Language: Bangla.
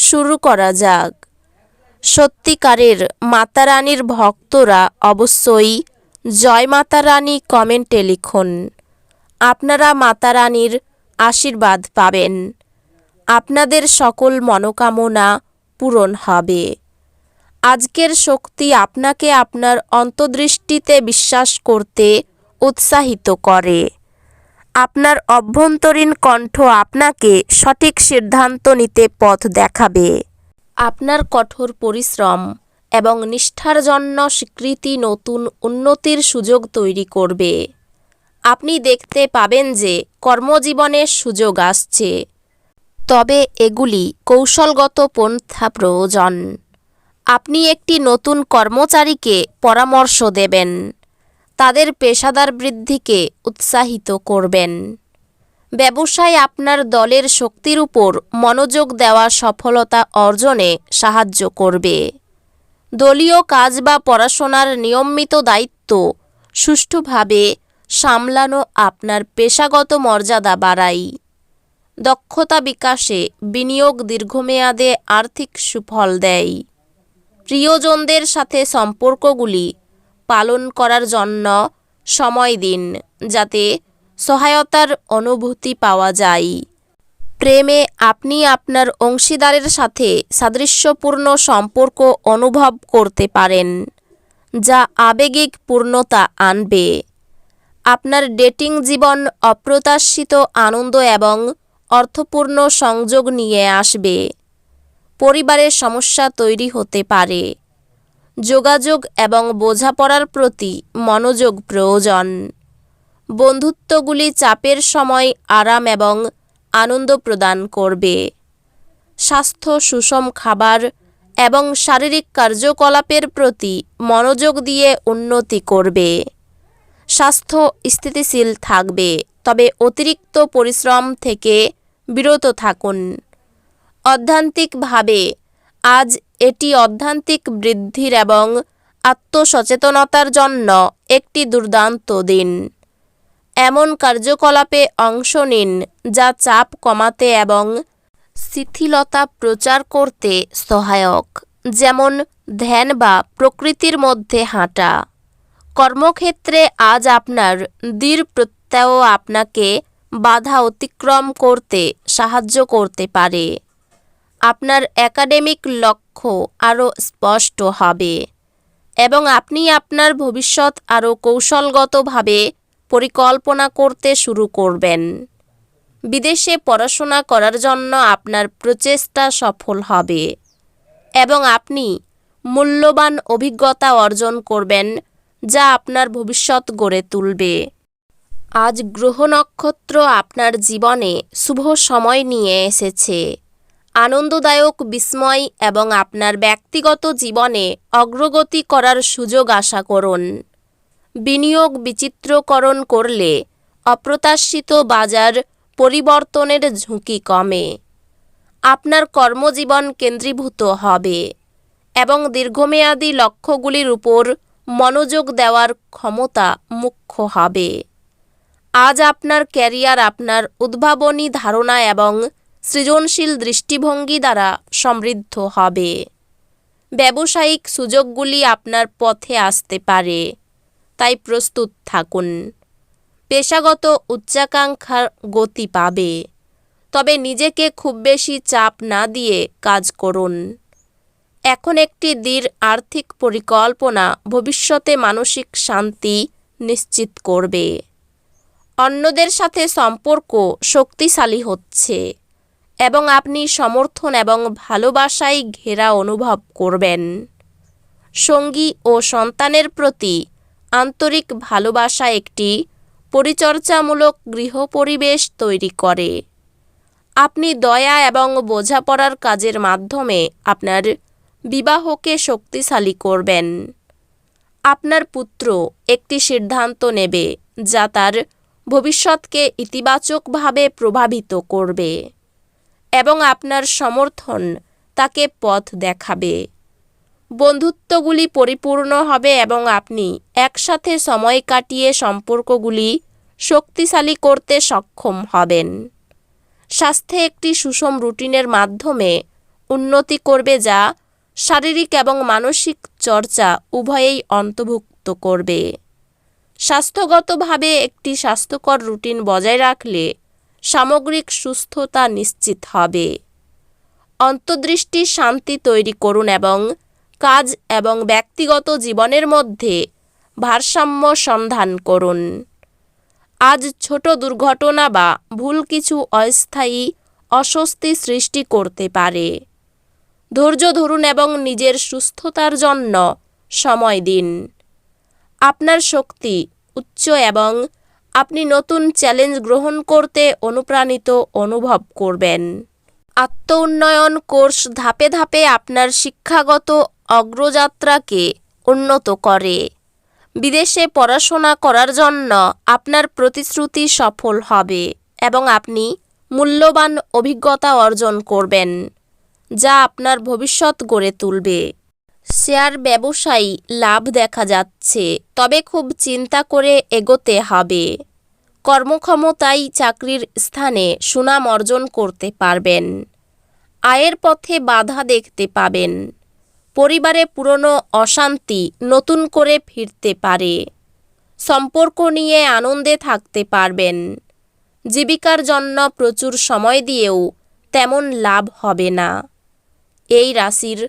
শুরু করা যাক। সত্যিকারের মাতারানীর ভক্তরা অবশ্যই জয় মাতারানী কমেন্টে লিখুন। আপনারা মাতারানীর আশীর্বাদ পাবেন। আপনাদের সকল মনোকামনা পূরণ হবে। আজকের শক্তি আপনাকে আপনার অন্তর্দৃষ্টিতে বিশ্বাস করতে উৎসাহিত করে। আপনার অভ্যন্তরীণ কণ্ঠ আপনাকে সঠিক সিদ্ধান্ত নিতে পথ দেখাবে। আপনার কঠোর পরিশ্রম এবং নিষ্ঠার জন্য স্বীকৃতি নতুন উন্নতির সুযোগ তৈরি করবে। আপনি দেখতে পাবেন যে কর্মজীবনের সুযোগ আসছে। তবে এগুলি কৌশলগত পন্থা প্রয়োজন। আপনি একটি নতুন কর্মচারীকে পরামর্শ দেবেন। তাদের পেশাদার বৃদ্ধিকে উৎসাহিত করবেন। ব্যবসায় আপনার দলের শক্তির উপর মনোযোগ দেওয়া সফলতা অর্জনে সাহায্য করবে। দলীয় কাজ বা পড়াশোনার নিয়মিত দায়িত্ব সুষ্ঠুভাবে সামলানো আপনার পেশাগত মর্যাদা বাড়ায়। দক্ষতা বিকাশে বিনিয়োগ দীর্ঘমেয়াদে আর্থিক সুফল দেয়। প্রিয়জনদের সাথে সম্পর্কগুলি পালন করার জন্য সময় দিন, যাতে সহায়তার অনুভূতি পাওয়া যায়। প্রেমে আপনি আপনার অংশীদারের সাথে সাদৃশ্যপূর্ণ সম্পর্ক অনুভব করতে পারেন, যা আবেগিক পূর্ণতা আনবে। আপনার ডেটিং জীবন অপ্রত্যাশিত আনন্দ এবং অর্থপূর্ণ সংযোগ নিয়ে আসবে। পরিবারের সমস্যা তৈরি হতে পারে। যোগাযোগ এবং বোঝাপড়ার প্রতি মনোযোগ প্রয়োজন। বন্ধুত্বগুলি চাপের সময় আরাম এবং আনন্দ প্রদান করবে। স্বাস্থ্য, সুষম খাবার এবং শারীরিক কার্যকলাপের প্রতি মনোযোগ দিয়ে উন্নতি করবে। স্বাস্থ্য স্থিতিশীল থাকবে, তবে অতিরিক্ত পরিশ্রম থেকে বিরত থাকুন। অধ্যান্তিকভাবে আজ এটি অধ্যান্তিক বৃদ্ধির এবং আত্মসচেতনতার জন্য একটি দুর্দান্ত দিন। এমন কার্যকলাপে অংশ নিন যা চাপ কমাতে এবং শিথিলতা প্রচার করতে সহায়ক, যেমন ধ্যান বা প্রকৃতির মধ্যে হাঁটা। কর্মক্ষেত্রে আজ আপনার দৃঢ় প্রত্যয় আপনাকে বাধা অতিক্রম করতে সাহায্য করতে পারে। আপনার একাডেমিক লক্ষ্য আরও স্পষ্ট হবে এবং আপনি আপনার ভবিষ্যৎ আরও কৌশলগতভাবে পরিকল্পনা করতে শুরু করবেন। বিদেশে পড়াশোনা করার জন্য আপনার প্রচেষ্টা সফল হবে এবং আপনি মূল্যবান অভিজ্ঞতা অর্জন করবেন যা আপনার ভবিষ্যৎ গড়ে তুলবে। আজ গ্রহ নক্ষত্র আপনার জীবনে শুভ সময় নিয়ে এসেছে। আনন্দদায়ক, বিস্ময় এবং আপনার ব্যক্তিগত জীবনে অগ্রগতি করার সুযোগ আশা করুন। বিনিয়োগ বিচিত্রকরণ করলে অপ্রত্যাশিত বাজার পরিবর্তনের ঝুঁকি কমে। আপনার কর্মজীবন কেন্দ্রীভূত হবে এবং দীর্ঘমেয়াদী লক্ষ্যগুলির উপর মনোযোগ দেওয়ার ক্ষমতা মুখ্য হবে। আজ আপনার ক্যারিয়ার আপনার উদ্ভাবনী ধারণা এবং সৃজনশীল দৃষ্টিভঙ্গি দ্বারা সমৃদ্ধ হবে। ব্যবসায়িক সুযোগগুলি আপনার পথে আসতে পারে। তাই প্রস্তুত থাকুন। পেশাগত উচ্চাকাঙ্ক্ষার গতি পাবে। তবে নিজেকে খুব বেশি চাপ না দিয়ে কাজ করুন। এখন একটি দৃঢ় আর্থিক পরিকল্পনা ভবিষ্যতে মানসিক শান্তি নিশ্চিত করবে। অন্যদের সাথে সম্পর্ক শক্তিশালী হচ্ছে। এবং আপনি সমর্থন এবং ভালোবাসায় ঘেরা অনুভব করবেন। সঙ্গী ও সন্তানের প্রতি আন্তরিক ভালোবাসা একটি পরিচর্যামূলক গৃহ পরিবেশ তৈরি করে। আপনি দয়া এবং বোঝাপড়ার কাজের মাধ্যমে আপনার বিবাহকে শক্তিশালী করবেন। আপনার পুত্র একটি সিদ্ধান্ত নেবে যা তার ভবিষ্যৎকে ইতিবাচকভাবে প্রভাবিত করবে। এবং আপনার সমর্থন তাকে পথ দেখাবে। বন্ধুত্বগুলি পরিপূর্ণ হবে এবং আপনি একসাথে সময় কাটিয়ে সম্পর্কগুলি শক্তিশালী করতে সক্ষম হবেন। স্বাস্থ্যে একটি সুষম রুটিনের মাধ্যমে উন্নতি করবে যা শারীরিক এবং মানসিক চর্চা উভয়েই অন্তর্ভুক্ত করবে। স্বাস্থ্যগতভাবে একটি স্বাস্থ্যকর রুটিন বজায় রাখলে সামগ্রিক সুস্থতা নিশ্চিত হবে। অন্তর্দৃষ্টি শান্তি তৈরি করুন এবং কাজ এবং ব্যক্তিগত জীবনের মধ্যে ভারসাম্য সন্ধান করুন। আজ ছোট দুর্ঘটনা বা ভুল কিছু অস্থায়ী অস্বস্তি সৃষ্টি করতে পারে। ধৈর্য ধরুন এবং নিজের সুস্থতার জন্য সময় দিন। আপনার শক্তি উচ্চ এবং আপনি নতুন চ্যালেঞ্জ গ্রহণ করতে অনুপ্রাণিত অনুভব করবেন। আত্ম উন্নয়ন কোর্স ধাপে ধাপে আপনার শিক্ষাগত অগ্রযাত্রাকে উন্নত করে। বিদেশে পড়াশোনা করার জন্য আপনার প্রতিশ্রুতি সফল হবে এবং আপনি মূল্যবান অভিজ্ঞতা অর্জন করবেন, যা আপনার ভবিষ্যৎ গড়ে তুলবে। শেয়ার ব্যবসায়ী লাভ দেখা যাচ্ছে, তবে খুব চিন্তা করে এগোতে হবে। কর্মক্ষমতাই চাকরির স্থানে সুনাম অর্জন করতে পারবেন। আয়ের পথে বাধা দেখতে পাবেন। পরিবারে পুরনো অশান্তি নতুন করে ফিরতে পারে। সম্পর্ক নিয়ে আনন্দে থাকতে পারবেন। জীবিকার জন্য প্রচুর সময় দিয়েও তেমন লাভ হবে না। এই রাশির